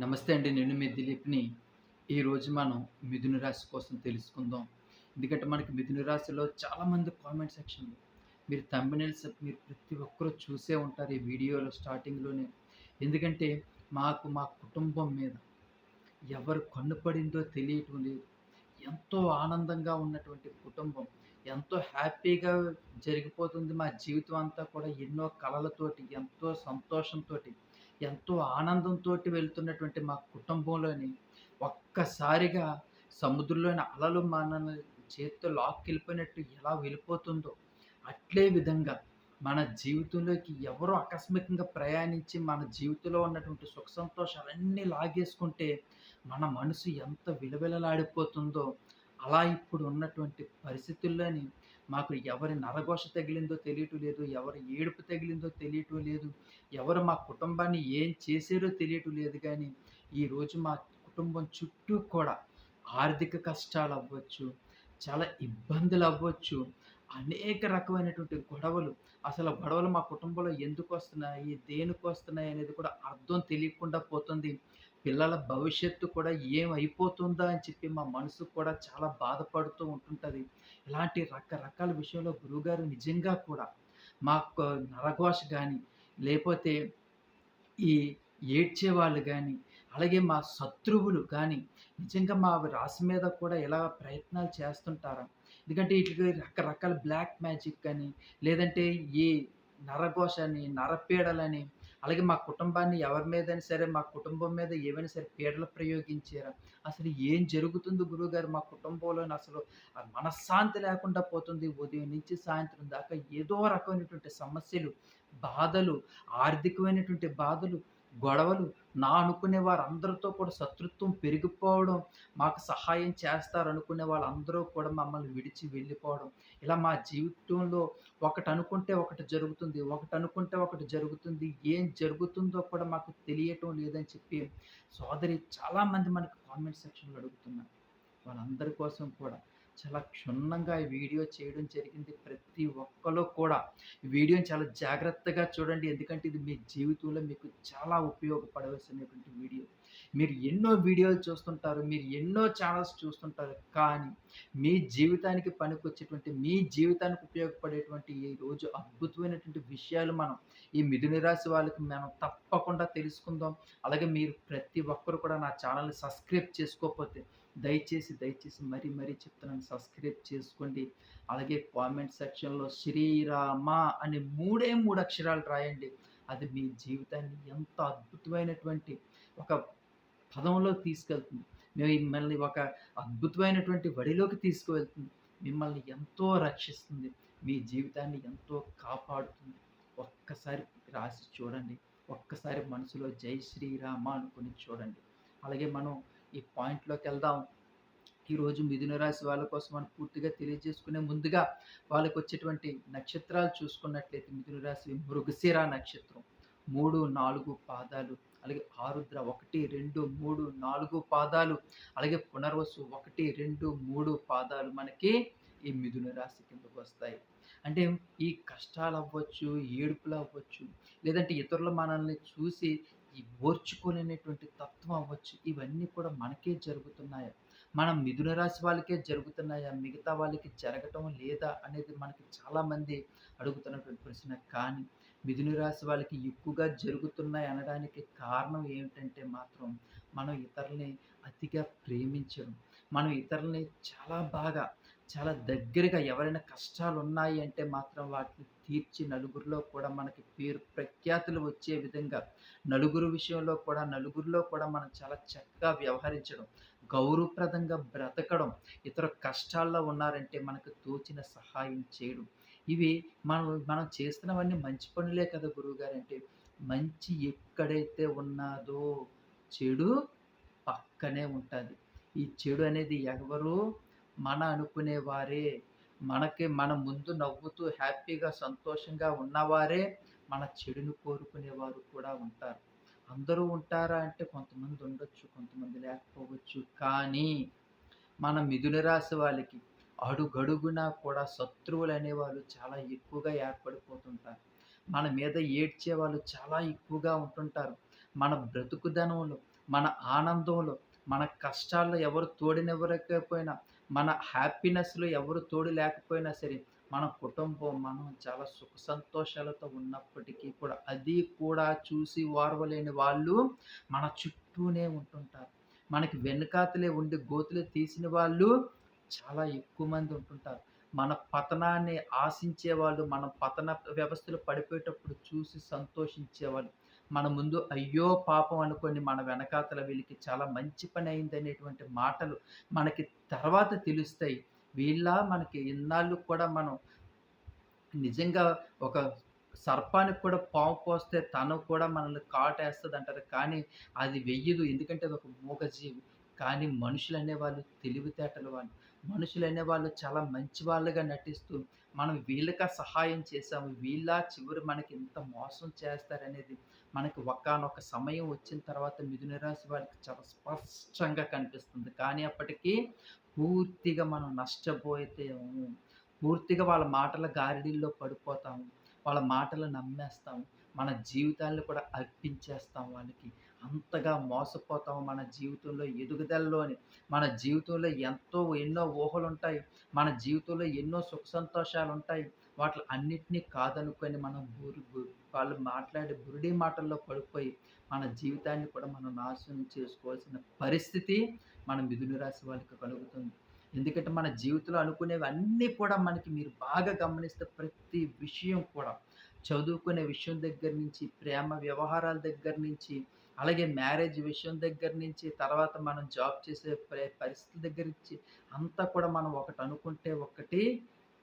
నమస్తే అండి నేను మీ దిలీప్ని. ఈరోజు మనం మిథున రాశి కోసం తెలుసుకుందాం. ఎందుకంటే మనకి మిథున రాశిలో చాలామంది కామెంట్ సెక్షన్లో. మీరు తమ్మినల్స్ మీరు ప్రతి ఒక్కరూ చూసే ఉంటారు ఈ వీడియోలో స్టార్టింగ్లోనే. ఎందుకంటే మాకు మా కుటుంబం మీద ఎవరు కన్ను పడిందో తెలియటం లేదు. ఎంతో ఆనందంగా ఉన్నటువంటి కుటుంబం ఎంతో హ్యాపీగా జరిగిపోతుంది మా జీవితం అంతా కూడా ఎన్నో కళలతోటి ఎంతో సంతోషంతో ఎంతో ఆనందంతో వెళ్తున్నటువంటి మా కుటుంబంలోని ఒక్కసారిగా సముద్రంలోని అలలు మన చేతితో లాక్కెళ్ళిపోయినట్టు ఎలా వెళ్ళిపోతుందో అట్లే విధంగా మన జీవితంలోకి ఎవరో ఆకస్మికంగా ప్రయాణించి మన జీవితంలో ఉన్నటువంటి సుఖ సంతోషాలన్నీ లాగేసుకుంటే మన మనసు ఎంత విలవిలలాడిపోతుందో అలా ఇప్పుడు ఉన్నటువంటి పరిస్థితుల్లోని మాకు ఎవరి నరఘోష తగిలిందో తెలియటం లేదు ఎవరి ఏడుపు తగిలిందో తెలియటం లేదు ఎవరు మా కుటుంబాన్ని ఏం చేశారో తెలియటం లేదు కానీ ఈరోజు మా కుటుంబం చుట్టూ కూడా ఆర్థిక కష్టాలు అవ్వచ్చు చాలా ఇబ్బందులు అవ్వచ్చు అనేక రకమైనటువంటి గొడవలు. అసలు గొడవలు మా కుటుంబంలో ఎందుకు వస్తున్నాయి దేనికి వస్తున్నాయి అనేది కూడా అర్థం తెలియకుండా పోతుంది. పిల్లల భవిష్యత్తు కూడా ఏమైపోతుందా అని చెప్పి మా మనసు కూడా చాలా బాధపడుతూ ఉంటుంటుంది. ఇలాంటి రకరకాల విషయంలో గురువుగారు నిజంగా కూడా మాకు నరఘోష కానీ లేకపోతే ఈ ఏడ్చే వాళ్ళు కానీ అలాగే మా శత్రువులు కానీ నిజంగా మా రాశి మీద కూడా ఎలా ప్రయత్నాలు చేస్తుంటారా? ఎందుకంటే వీటికి రకరకాల బ్లాక్ మ్యాజిక్ అని లేదంటే ఈ నరఘోషని నరపీడలని అలాగే మా కుటుంబాన్ని ఎవరి మీదైనా సరే మా కుటుంబం మీద ఏమైనా సరే పీడలు ప్రయోగించారా? అసలు ఏం జరుగుతుంది గురువుగారు మా కుటుంబంలో అసలు మనశ్శాంతి లేకుండా పోతుంది. ఉదయం నుంచి సాయంత్రం దాకా ఏదో రకమైనటువంటి సమస్యలు బాధలు ఆర్థికమైనటువంటి బాధలు గొడవలు నా అనుకునే వారందరితో కూడా శత్రుత్వం పెరిగిపోవడం మాకు సహాయం చేస్తారు అనుకునే వాళ్ళందరూ కూడా మమ్మల్ని విడిచి వెళ్ళిపోవడం. ఇలా మా జీవితంలో ఒకటి అనుకుంటే ఒకటి జరుగుతుంది ఒకటి అనుకుంటే ఒకటి జరుగుతుంది ఏం జరుగుతుందో కూడా మాకు తెలియటం లేదని చెప్పి సోదరి చాలామంది మనకి కామెంట్ సెక్షన్లో అడుగుతున్నారు. వాళ్ళందరి కోసం కూడా చాలా క్షుణ్ణంగా ఈ వీడియో చేయడం జరిగింది ప్రతి ఒక్కరు కూడా. ఈ వీడియోని చాలా జాగ్రత్తగా చూడండి. ఎందుకంటే ఇది మీ జీవితంలో మీకు చాలా ఉపయోగపడవలసినటువంటి వీడియో. మీరు ఎన్నో వీడియోలు చూస్తుంటారు. మీరు ఎన్నో ఛానల్స్ చూస్తుంటారు. కానీ మీ జీవితానికి పనికొచ్చేటువంటి మీ జీవితానికి ఉపయోగపడేటువంటి ఈ రోజు అద్భుతమైనటువంటి విషయాలు మనం ఈ మిథున రాశి వాళ్ళకి మనం తప్పకుండా తెలుసుకుందాం. అలాగే మీరు ప్రతి ఒక్కరు కూడా నా ఛానల్ని సబ్స్క్రైబ్ చేసుకోకపోతే దయచేసి దయచేసి మరీ మరీ చెప్తున్నాను. సబ్స్క్రైబ్ చేసుకోండి. అలాగే కామెంట్ సెక్షన్లో శ్రీరామ అనే మూడే మూడు అక్షరాలు రాయండి. అది మీ జీవితాన్ని ఎంత అద్భుతమైనటువంటి ఒక పదంలో తీసుకెళ్తుంది. మిమ్మల్ని ఒక అద్భుతమైనటువంటి వడిలోకి తీసుకువెళ్తుంది. మిమ్మల్ని ఎంతో రక్షిస్తుంది. మీ జీవితాన్ని ఎంతో కాపాడుతుంది. ఒక్కసారి రాసి చూడండి. ఒక్కసారి మనసులో జై శ్రీరామ అనుకుని చూడండి. అలాగే మనం ఈ పాయింట్లోకి వెళ్దాం. ఈరోజు మిథున రాశి వాళ్ళ కోసం మనం పూర్తిగా తెలియజేసుకునే ముందుగా వాళ్ళకి వచ్చేటువంటి నక్షత్రాలు చూసుకున్నట్లయితే మిథున రాశి మృగశిర నక్షత్రం. మూడు నాలుగు పాదాలు అలాగే ఆరుద్ర ఒకటి రెండు మూడు నాలుగు పాదాలు అలాగే పునర్వసు ఒకటి రెండు మూడు పాదాలు మనకి ఈ మిథున రాశి కిందకు వస్తాయి. అంటే ఈ కష్టాలు అవ్వచ్చు ఏడుపులు అవ్వచ్చు లేదంటే ఇతరుల మనల్ని చూసి ఈ ఓర్చుకోలేనటువంటి తత్వం అవ్వచ్చు. ఇవన్నీ కూడా మనకే జరుగుతున్నాయా? మనం మిథున రాశి వాళ్ళకే జరుగుతున్నాయా? మిగతా వాళ్ళకి జరగటం లేదా అనేది మనకి చాలామంది అడుగుతున్నటువంటి ప్రశ్న. కానీ మిథున రాశి వాళ్ళకి ఎక్కువగా జరుగుతున్నాయి అనడానికి కారణం ఏమిటంటే మాత్రం మనం ఇతరుల్ని అతిగా ప్రేమించడం. మనం ఇతరుల్ని చాలా బాగా చాలా దగ్గరగా ఎవరైనా కష్టాలు ఉన్నాయి అంటే మాత్రం వాటిని తీర్చి నలుగురిలో కూడా మనకి పేరు ప్రఖ్యాతులు వచ్చే విధంగా నలుగురు విషయంలో కూడా నలుగురిలో కూడా మనం చాలా చక్కగా వ్యవహరించడం గౌరవప్రదంగా బ్రతకడం ఇతర కష్టాల్లో ఉన్నారంటే మనకు తోచిన సహాయం చేయడం. ఇవి మనం మనం చేస్తున్నవన్నీ మంచి పనులే కదా గురువుగారు అంటే మంచి ఎక్కడైతే ఉన్నదో చెడు పక్కనే ఉంటుంది. ఈ చెడు అనేది ఎవరు మన అనుకునే వారే మనకి మన ముందు నవ్వుతూ హ్యాపీగా సంతోషంగా ఉన్నవారే మన చెడును కోరుకునేవారు కూడా ఉంటారు. అందరూ ఉంటారా అంటే కొంతమంది ఉండొచ్చు కొంతమంది లేకపోవచ్చు. కానీ మన మిథున రాశి వాళ్ళకి అడుగడుగునా కూడా శత్రువులు అనేవాళ్ళు చాలా ఎక్కువగా ఏర్పడిపోతుంటారు. మన మీద ఏడ్చే వాళ్ళు చాలా ఎక్కువగా ఉంటుంటారు. మన బ్రతుకుదనంలో మన ఆనందంలో, మన కష్టాల్లో ఎవరు తోడినెవరకపోయినా మన హ్యాపీనెస్‌లో ఎవరు తోడు లేకపోయినా సరే, మన కుటుంబం, మనం చాలా సుఖ సంతోషాలతో ఉన్నప్పటికీ కూడా, అది కూడా చూసి ఓర్వలేని వాళ్ళు మన చుట్టూనే ఉంటుంటారు. మనకి వెనుకాతలే ఉండి గోతులు తీసిన వాళ్ళు చాలా ఎక్కువ మంది ఉంటుంటారు. మన పతనాన్ని ఆశించే వాళ్ళు మన పతన వ్యవస్థలో పడిపోయేటప్పుడు చూసి సంతోషించేవాళ్ళు. మన ముందు అయ్యో పాపం అనుకోని మన వెనకాతల వీళ్ళకి చాలా మంచి పని అయింది అనేటువంటి మాటలు మనకి తర్వాత తెలుస్తాయి. వీళ్ళ మనకి ఇన్నాళ్ళు కూడా మనం నిజంగా ఒక సర్పానికి కూడా పాము పోస్తే తను కూడా మనల్ని కాటేస్తుంది అంటారు కానీ అది వెయ్యదు. ఎందుకంటే అది ఒక మూగజీవి. కానీ మనుషులనేవాళ్ళు తెలివితేటలు వాళ్ళు. మనుషులనేవాళ్ళు చాలా మంచి వాళ్ళుగా నటిస్తూ, మనం వీళ్ళకా సహాయం చేశాము. వీళ్ళ చివరి మనకి ఇంత మోసం చేస్తారనేది మనకి ఒకనొక సమయం వచ్చిన తర్వాత మిథున రాశి వారికి చాలా స్పష్టంగా కనిపిస్తుంది. కానీ అప్పటికీ పూర్తిగా మనం నష్టపోతాము. పూర్తిగా వాళ్ళ మాటల గారడీల్లో పడిపోతాము. వాళ్ళ మాటలు నమ్మేస్తాము. మన జీవితాలను కూడా అర్పించేస్తాం వాళ్ళకి. అంతగా మోసపోతాము మన జీవితంలో ఎదుగుదలలోని. మన జీవితంలో ఎంతో ఎన్నో ఊహలు ఉంటాయి మన జీవితంలో ఎన్నో సుఖ సంతోషాలు ఉంటాయి వాటి అన్నిటినీ కాదనుకొని మనం బురు వాళ్ళు మాట్లాడే బురుడి మాటల్లో పడిపోయి, మన జీవితాన్ని కూడా మనం నాశనం చేసుకోవాల్సిన పరిస్థితి మన మిథున రాశి వాళ్ళకి కలుగుతుంది. ఎందుకంటే మన జీవితంలో అనుకునేవన్నీ కూడా మనకి మీరు బాగా గమనిస్తే ప్రతి విషయం కూడా చదువుకునే విషయం దగ్గర నుంచి, ప్రేమ వ్యవహారాల దగ్గర నుంచి, అలాగే మ్యారేజ్ విషయం దగ్గర నుంచి, తర్వాత మనం జాబ్ చేసే పరిస్థితి దగ్గర నుంచి అంతా కూడా మనం ఒకటి అనుకుంటే ఒకటి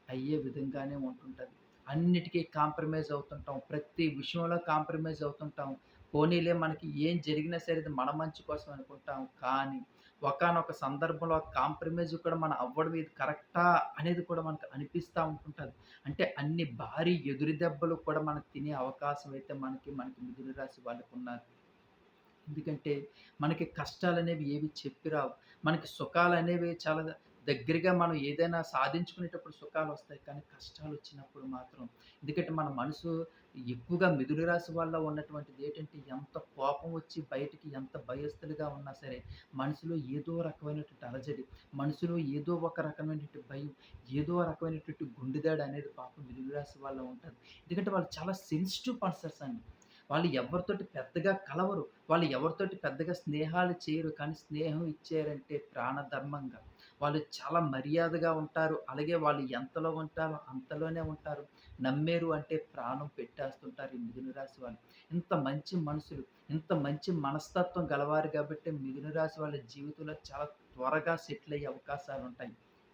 అయ్యే విధంగానే ఉంటుంటుంది అన్నిటికీ కాంప్రమైజ్ అవుతుంటాం. ప్రతి విషయంలో కాంప్రమైజ్ అవుతుంటాం. పోనీలే మనకి ఏం జరిగినా సరే ఇది మన మంచి కోసం అనుకుంటాం. కానీ ఒకానొక సందర్భంలో కాంప్రమైజ్ కూడా మనం అవ్వడం ఇది కరెక్టా అనేది కూడా మనకు అనిపిస్తూ ఉంటుంటుంది అంటే అన్ని భారీ ఎదురు దెబ్బలు కూడా మనం తినే అవకాశం అయితే మనకి, మనకి మిథున రాశి వాళ్ళకున్నారు. ఎందుకంటే మనకి కష్టాలు అనేవి ఏవి చెప్పి రావు. మనకి సుఖాలనేవి చాలా దగ్గరగా మనం ఏదైనా సాధించుకునేటప్పుడు సుఖాలు వస్తాయి కానీ కష్టాలు వచ్చినప్పుడు మాత్రం ఎందుకంటే మన మనసు ఎక్కువగా మిథున రాశి వల్ల ఉన్నటువంటిది ఏంటంటే ఎంత కోపం వచ్చి బయటికి ఎంత భయస్థులుగా ఉన్నా సరే, మనసులో ఏదో రకమైనటువంటి అలజడి, మనసులో ఏదో ఒక రకమైనటువంటి భయం, ఏదో రకమైనటువంటి గుండెదడ అనేది పాపం మిథున రాశి వల్ల ఉంటుంది ఎందుకంటే వాళ్ళు చాలా సెన్సిటివ్ పర్సన్స్ అండి. వాళ్ళు ఎవరితోటి పెద్దగా కలవరు. వాళ్ళు ఎవరితోటి పెద్దగా స్నేహాలు చేయరు. కానీ స్నేహం ఇచ్చారంటే ప్రాణధర్మంగా. వాళ్ళు చాలా మర్యాదగా ఉంటారు. అలాగే వాళ్ళు ఎంతలో ఉంటారో అంతలోనే ఉంటారు. నమ్మేరు అంటే ప్రాణం పెట్టేస్తుంటారు ఈ మిథున రాశి వాళ్ళు. ఇంత మంచి మనుషులు, ఇంత మంచి మనస్తత్వం గలవారు కాబట్టి మిథున రాశి వాళ్ళ జీవితంలో చాలా త్వరగా సెటిల్ అయ్యే అవకాశాలు ఉంటాయి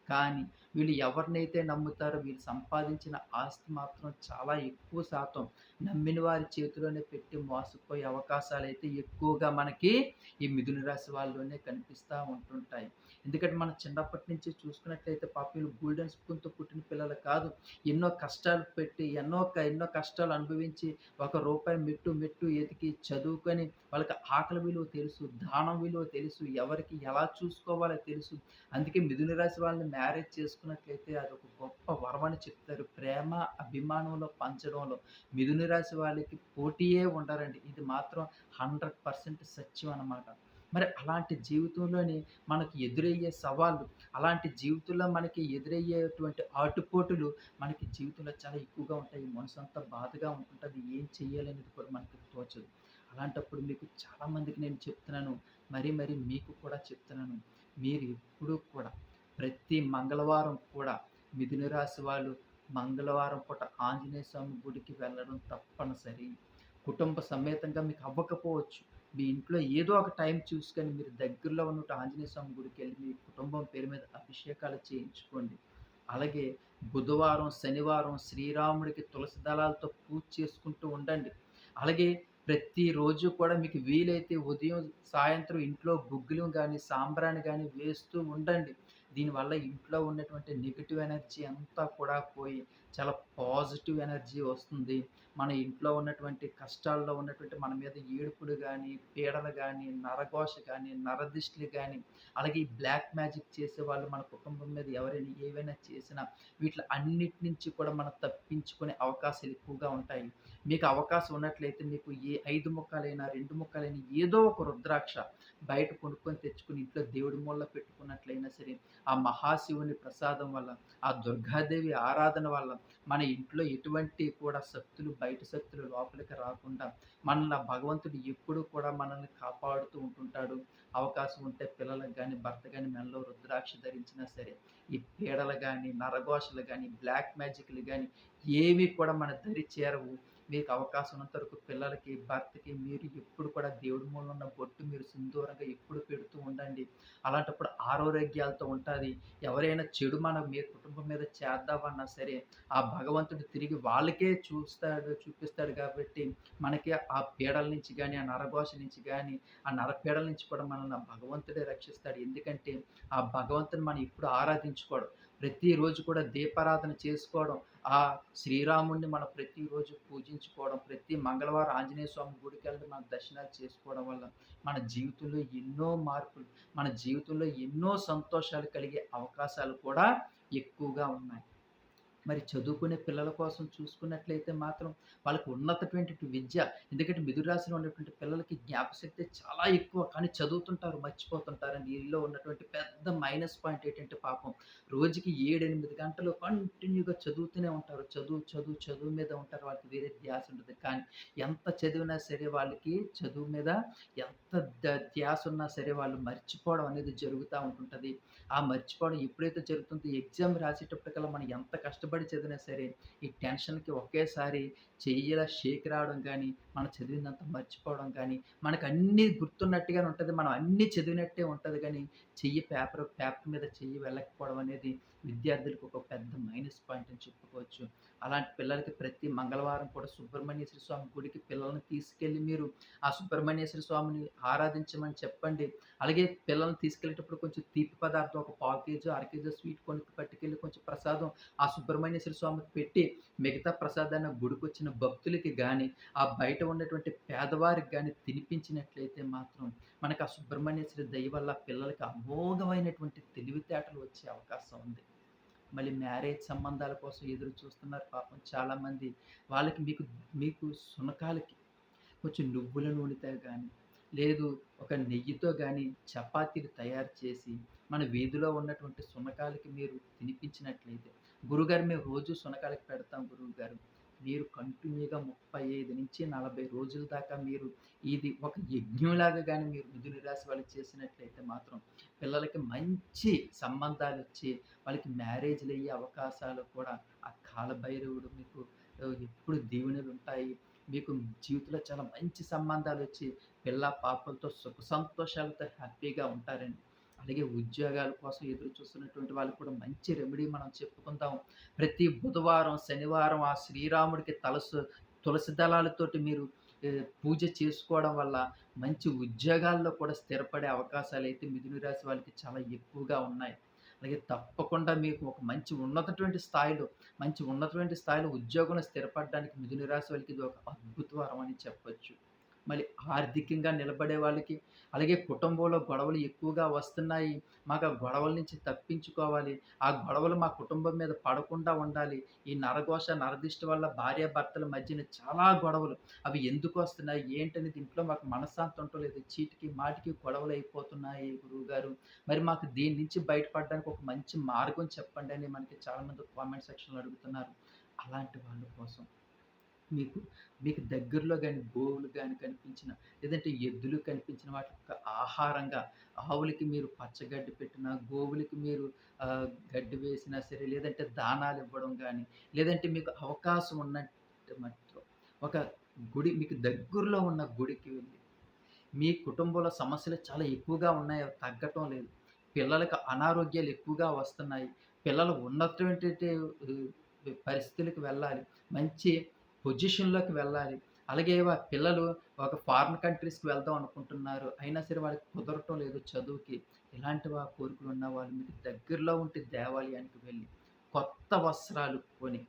కానీ వీళ్ళు ఎవరినైతే నమ్ముతారో వీళ్ళు సంపాదించిన ఆస్తి మాత్రం చాలా ఎక్కువ శాతం నమ్మిన వారి చేతిలోనే పెట్టి మోసపోయే అవకాశాలు అయితే ఎక్కువగా మనకి ఈ మిథున రాశి వాళ్ళలోనే కనిపిస్తూ ఉంటుంటాయి. ఎందుకంటే మనం చిన్నప్పటి నుంచి చూసుకున్నట్లయితే పాపం వీళ్ళు గోల్డెన్ స్పూన్‌తో పుట్టిన పిల్లలు కాదు. ఎన్నో కష్టాలు పెట్టి, ఎన్నో ఎన్నో కష్టాలు అనుభవించి, ఒక రూపాయి మెట్టు మెట్టు ఎతికి చదువుకొని వాళ్ళకి ఆకలి విలువ తెలుసు, దానం విలువ తెలుసు, ఎవరికి ఎలా చూసుకోవాలో తెలుసు. అందుకే మిథున రాశి వాళ్ళని మ్యారేజ్ చేసుకున్నట్లయితే అదొక గొప్ప వరమని చెప్తారు. ప్రేమ, అభిమానంలో పంచడంలో మిథున రాశి వాళ్ళకి పోటీయే ఉండరండి. ఇది మాత్రం 100% సత్యం అన్నమాట. మరి అలాంటి జీవితంలోని మనకి ఎదురయ్యే సవాళ్ళు, అలాంటి జీవితంలో మనకి ఎదురయ్యేటువంటి ఆటుపోటులు మనకి జీవితంలో చాలా ఎక్కువగా ఉంటాయి. మనసు అంతా బాధగా ఉంటుంటుంది ఏం చేయాలనేది కూడా మనకి తోచదు. అలాంటప్పుడు మీకు చాలామందికి నేను చెప్తున్నాను. మరీ మరీ మీకు కూడా చెప్తున్నాను. మీరు ఎప్పుడూ కూడా ప్రతి మంగళవారం కూడా మిథున రాశి వాళ్ళు మంగళవారం పూట ఆంజనేయ స్వామి గుడికి వెళ్ళడం తప్పనిసరి. కుటుంబ సమేతంగా మీకు అవ్వకపోవచ్చు. మీ ఇంట్లో ఏదో ఒక టైం చూసుకొని మీరు దగ్గరలో ఉన్నట్టు ఆంజనేయ స్వామి గుడికెళ్ళి మీ కుటుంబం పేరు మీద అభిషేకాలు చేయించుకోండి. అలాగే బుధవారం, శనివారం శ్రీరాముడికి తులసి దళాలతో పూజ చేసుకుంటూ ఉండండి. అలాగే ప్రతిరోజు కూడా మీకు వీలైతే ఉదయం, సాయంత్రం ఇంట్లో గుగ్గిలం కానీ సాంబ్రాన్ని కానీ వేస్తూ ఉండండి. దీనివల్ల ఇంట్లో ఉన్నటువంటి నెగిటివ్ ఎనర్జీ అంతా కూడా పోయి చాలా పాజిటివ్ ఎనర్జీ వస్తుంది మన ఇంట్లో ఉన్నటువంటి కష్టాల్లో ఉన్నటువంటి మన మీద ఏడుపులు కానీ పీడలు కానీ నరఘోష కానీ నరదిష్టిలు కానీ అలాగే ఈ బ్లాక్ మ్యాజిక్ చేసే వాళ్ళు మన కుటుంబం మీద ఎవరైనా ఏవైనా చేసినా వీటిలో అన్నిటి నుంచి కూడా మనం తప్పించుకునే అవకాశాలు ఎక్కువగా ఉంటాయి. మీకు అవకాశం ఉన్నట్లయితే మీకు ఏ ఐదు ముక్కలైనా, రెండు ముక్కలైనా ఏదో ఒక రుద్రాక్ష బయట కొనుక్కొని తెచ్చుకుని ఇంట్లో దేవుడి మూల పెట్టుకున్నట్లయినా సరే, ఆ మహాశివుని ప్రసాదం వల్ల, ఆ దుర్గాదేవి ఆరాధన వల్ల మన ఇంట్లో ఎటువంటి కూడా శక్తులు బయట శక్తులు లోపలికి రాకుండా మనల్ని భగవంతుడు ఎప్పుడూ కూడా మనల్ని కాపాడుతూ ఉంటుంటాడు. అవకాశం ఉంటే పిల్లలకు కానీ భర్త కానీ మెడలో రుద్రాక్ష ధరించినా సరే, ఈ పీడలు కానీ నరఘోషలు కానీ బ్లాక్ మ్యాజిక్‌లు కానీ ఏవి కూడా మన దరి చేరవు. మీకు అవకాశం ఉన్నంత వరకు పిల్లలకి, భర్తకి మీరు ఎప్పుడు కూడా దేవుడి మూలన ఉన్న బొట్టు మీరు సింధూరంగా ఎప్పుడు పెడుతూ ఉండండి. అలాంటప్పుడు ఆరోగ్యాలతో ఉంటుంది ఎవరైనా చెడు మన మీ కుటుంబం మీద చేద్దామన్నా సరే, ఆ భగవంతుడు తిరిగి వాళ్ళకే చూస్తాడు చూపిస్తాడు కాబట్టి, మనకి ఆ పీడల నుంచి కానీ ఆ నరఘోష నుంచి కానీ ఆ నరపీడల నుంచి కూడా మనల్ని భగవంతుడే రక్షిస్తాడు. ఎందుకంటే, ఆ భగవంతుని మనం ఎప్పుడు ఆరాధించుకోవడం, ప్రతిరోజు కూడా దీపారాధన చేసుకోవడం, ఆ శ్రీరాముడిని మనం ప్రతిరోజు పూజించుకోవడం, ప్రతి మంగళవారం ఆంజనేయ స్వామి గుడికెళ్ళి మనం దర్శనాలు చేసుకోవడం వల్ల, మన జీవితంలో ఎన్నో మార్పులు, మన జీవితంలో ఎన్నో సంతోషాలు కలిగే అవకాశాలు కూడా ఎక్కువగా ఉన్నాయి. మరి చదువుకునే పిల్లల కోసం చూసుకున్నట్లయితే మాత్రం వాళ్ళకి ఉన్నతమైనటువంటి విద్య ఎందుకంటే మిథురాశిలో ఉన్నటువంటి పిల్లలకి జ్ఞాపశక్తి చాలా ఎక్కువ. కానీ చదువుతుంటారు, మర్చిపోతుంటారు ఈళ్ళలో ఉన్నటువంటి పెద్ద మైనస్ పాయింట్ ఏంటంటే పాపం రోజుకి 7, 8 గంటలు కంటిన్యూగా చదువుతూనే ఉంటారు. చదువు, చదువు, చదువు మీద ఉంటారు. వాళ్ళకి వేరే ధ్యాస ఉంటుంది కానీ ఎంత చదివినా సరే వాళ్ళకి చదువు మీద ఎంత ధ్యాస ఉన్నా సరే వాళ్ళు మర్చిపోవడం అనేది జరుగుతూ ఉంటుంటుంది ఆ మర్చిపోవడం ఎప్పుడైతే జరుగుతుందో ఎగ్జామ్ రాసేటప్పటికల్లా మనం ఎంత కష్టం కష్టపడి చదివినా సరే, ఈ టెన్షన్‌కి ఒకేసారి చెయ్యిలా షేక్ రావడం కానీ మనం చదివినంత మర్చిపోవడం కానీ మనకు అన్నీ గుర్తున్నట్టుగానే ఉంటుంది. మనం అన్నీ చదివినట్టే ఉంటుంది కానీ చెయ్యి పేపర్ పేపర్ మీద చెయ్యి వెళ్ళకపోవడం అనేది విద్యార్థులకు ఒక పెద్ద మైనస్ పాయింట్ అని చెప్పుకోవచ్చు. అలాంటి పిల్లలకి ప్రతి మంగళవారం కూడా సుబ్రహ్మణ్యేశ్వర స్వామి గుడికి పిల్లల్ని తీసుకెళ్ళి మీరు ఆ సుబ్రహ్మణ్యేశ్వర స్వామిని ఆరాధించమని చెప్పండి. అలాగే పిల్లల్ని తీసుకెళ్ళేటప్పుడు కొంచెం తీపి పదార్థం ఒక పావు కేజీ అర కేజీ స్వీట్ కొనుక్కు పట్టుకెళ్ళి కొంచెం ప్రసాదం ఆ సుబ్రహ్మణ్యేశ్వర స్వామికి పెట్టి, మిగతా ప్రసాదాన్ని గుడికొచ్చిన భక్తులకి కానీ ఆ బయట ఉన్నటువంటి పేదవారికి కానీ తినిపించినట్లయితే మాత్రం మనకు ఆ సుబ్రహ్మణ్యేశ్వరి దయ వల్ల పిల్లలకి అమోఘమైనటువంటి తెలివితేటలు వచ్చే అవకాశం ఉంది. మళ్ళీ మ్యారేజ్ సంబంధాల కోసం ఎదురు చూస్తున్నారు పాపం చాలామంది. వాళ్ళకి మీకు మీకు సునకాలకి కొంచెం నువ్వుల నూనెతో కానీ లేదు ఒక నెయ్యితో కానీ చపాతీలు తయారు చేసి, మన వీధిలో ఉన్నటువంటి సునకాలకి మీరు తినిపించినట్లయితే, గురుగారు మేము రోజు సునకాలకి పెడతాం గురువుగారు. మీరు కంటిన్యూగా 35-40 రోజుల దాకా మీరు ఇది ఒక యజ్ఞంలాగా కానీ మీరు మిథున రాశి వాళ్ళకి చేసినట్లయితే మాత్రం పిల్లలకి మంచి సంబంధాలు వచ్చి వాళ్ళకి మ్యారేజ్లు అయ్యే అవకాశాలు కూడా ఆ కాలభైరవుడు మీకు ఎప్పుడు ఎప్పుడు దీవెనలుంటాయి. మీకు జీవితంలో చాలా మంచి సంబంధాలు వచ్చి పిల్ల పాపలతో సుఖ సంతోషాలతో హ్యాపీగా ఉంటారండి. అలాగే ఉద్యోగాల కోసం ఎదురు చూస్తున్నటువంటి వాళ్ళకి కూడా మంచి రెమెడీ మనం చెప్పుకుందాం. ప్రతి బుధవారం, శనివారం ఆ శ్రీరాముడికి తలసు తులసి దళాలతోటి మీరు పూజ చేసుకోవడం వల్ల మంచి ఉద్యోగాల్లో కూడా స్థిరపడే అవకాశాలైతే మిథున రాశి వాళ్ళకి చాలా ఎక్కువగా ఉన్నాయి. అలాగే తప్పకుండా మీకు ఒక మంచి ఉన్నతటువంటి స్థాయిలో, మంచి ఉన్నతమైన స్థాయిలో ఉద్యోగంలో స్థిరపడడానికి మిథున రాశి వాళ్ళకి ఇది ఒక అద్భుత వరం అని చెప్పొచ్చు. మళ్ళీ ఆర్థికంగా నిలబడే వాళ్ళకి, అలాగే కుటుంబంలో గొడవలు ఎక్కువగా వస్తున్నాయి. మాకు ఆ గొడవల నుంచి తప్పించుకోవాలి. ఆ గొడవలు మా కుటుంబం మీద పడకుండా ఉండాలి. ఈ నరఘోష, నరదిష్టి వల్ల భార్యాభర్తల మధ్యన చాలా గొడవలు. అవి ఎందుకు వస్తున్నాయి ఏంటనేది ఇంట్లో మాకు మనశ్శాంతి ఉండలేదు లేదు. చీటికి మాటికి గొడవలు అయిపోతున్నాయి గురువుగారు. మరి మాకు దీని నుంచి బయటపడడానికి ఒక మంచి మార్గం చెప్పండి అని మనకి చాలామంది కామెంట్ సెక్షన్‌లో అడుగుతున్నారు. అలాంటి వాళ్ళ కోసం మీకు, మీకు దగ్గరలో కానీ గోవులు కానీ కనిపించిన, లేదంటే ఎద్దులు కనిపించిన వాటికి ఆహారంగా ఆవులకి మీరు పచ్చగడ్డి పెట్టినా, గోవులకి మీరు గడ్డి వేసినా సరే, లేదంటే దానాలు ఇవ్వడం కానీ లేదంటే మీకు అవకాశం ఉన్నట్టు మట్టులో ఒక గుడి మీకు దగ్గరలో ఉన్న గుడికి వెళ్ళి మీ కుటుంబంలో సమస్యలు చాలా ఎక్కువగా ఉన్నాయి. తగ్గటం లేదు. పిల్లలకు అనారోగ్యాలు ఎక్కువగా వస్తున్నాయి. పిల్లలు ఉన్నటువంటి పరిస్థితులకు వెళ్ళాలి. మంచి పొజిషన్‌లోకి వెళ్ళాలి. అలాగే పిల్లలు ఒక ఫారిన్ కంట్రీస్‌కి వెళ్దాం అనుకుంటున్నారు. అయినా సరే వాళ్ళకి కుదరటం లేదు చదువుకి. ఇలాంటి కోరికలు ఉన్న వాళ్ళు మీకు దగ్గరలో ఉంటే దేవాలయానికి వెళ్ళి కొత్త వస్త్రాలు కొని,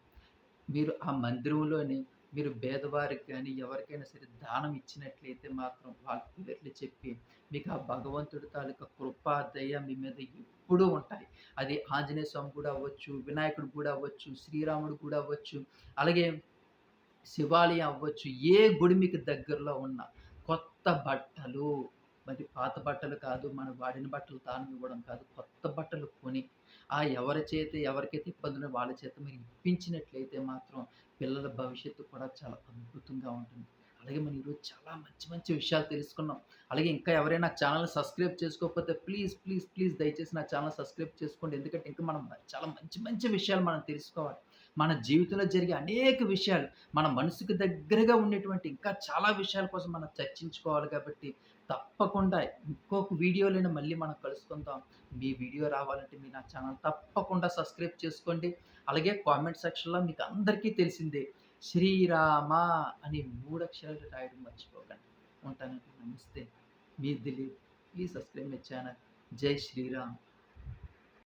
మీరు ఆ మందిరంలోని మీరు పేదవారికి కానీ ఎవరికైనా సరే దానం ఇచ్చినట్లయితే మాత్రం వాళ్ళ పేర్లు చెప్పి మీకు ఆ భగవంతుడి తాలూకా కృప దయ మీ మీద ఎప్పుడూ ఉంటాయి అది ఆంజనేయ స్వామి కూడా అవ్వచ్చు వినాయకుడు కూడా అవ్వచ్చు శ్రీరాముడు కూడా అవ్వచ్చు అలాగే శివాలయం అవ్వచ్చు ఏ గుడి మీకు దగ్గరలో ఉన్న కొత్త బట్టలు. మరి పాత బట్టలు కాదు మన వాడిన బట్టలు తాను ఇవ్వడం కాదు కొత్త బట్టలు కొని ఆ ఎవరి చేత ఎవరికైతే ఇబ్బందులు వాళ్ళ చేత మీరు ఇప్పించినట్లయితే మాత్రం పిల్లల భవిష్యత్తు కూడా చాలా అద్భుతంగా ఉంటుంది. అలాగే మనం ఈరోజు చాలా మంచి మంచి విషయాలు తెలుసుకున్నాం. అలాగే ఇంకా ఎవరైనా ఛానల్ సబ్స్క్రైబ్ చేసుకోకపోతే ప్లీజ్ ప్లీజ్ ప్లీజ్ దయచేసి నా ఛానల్ సబ్స్క్రైబ్ చేసుకోండి. ఎందుకంటే ఇంకా మనం చాలా మంచి మంచి విషయాలు మనం తెలుసుకోవాలి. మన జీవితంలో జరిగే అనేక విషయాలు మన మనసుకు దగ్గరగా ఉండేటువంటి ఇంకా చాలా విషయాల కోసం మనం చర్చించుకోవాలి కాబట్టి తప్పకుండా ఇంకొక వీడియోలను మళ్ళీ మనం కలుసుకుందాం. మీ వీడియో రావాలంటే మీ నా ఛానల్ తప్పకుండా సబ్స్క్రైబ్ చేసుకోండి. అలాగే కామెంట్ సెక్షన్లో మీకు అందరికీ తెలిసిందే శ్రీరామ అని మూడు అక్షరాలు రాయడం మర్చిపోకండి. ఉంటానండి. నమస్తే. మీ Dilip. Please subscribe my channel. Jai Shriram.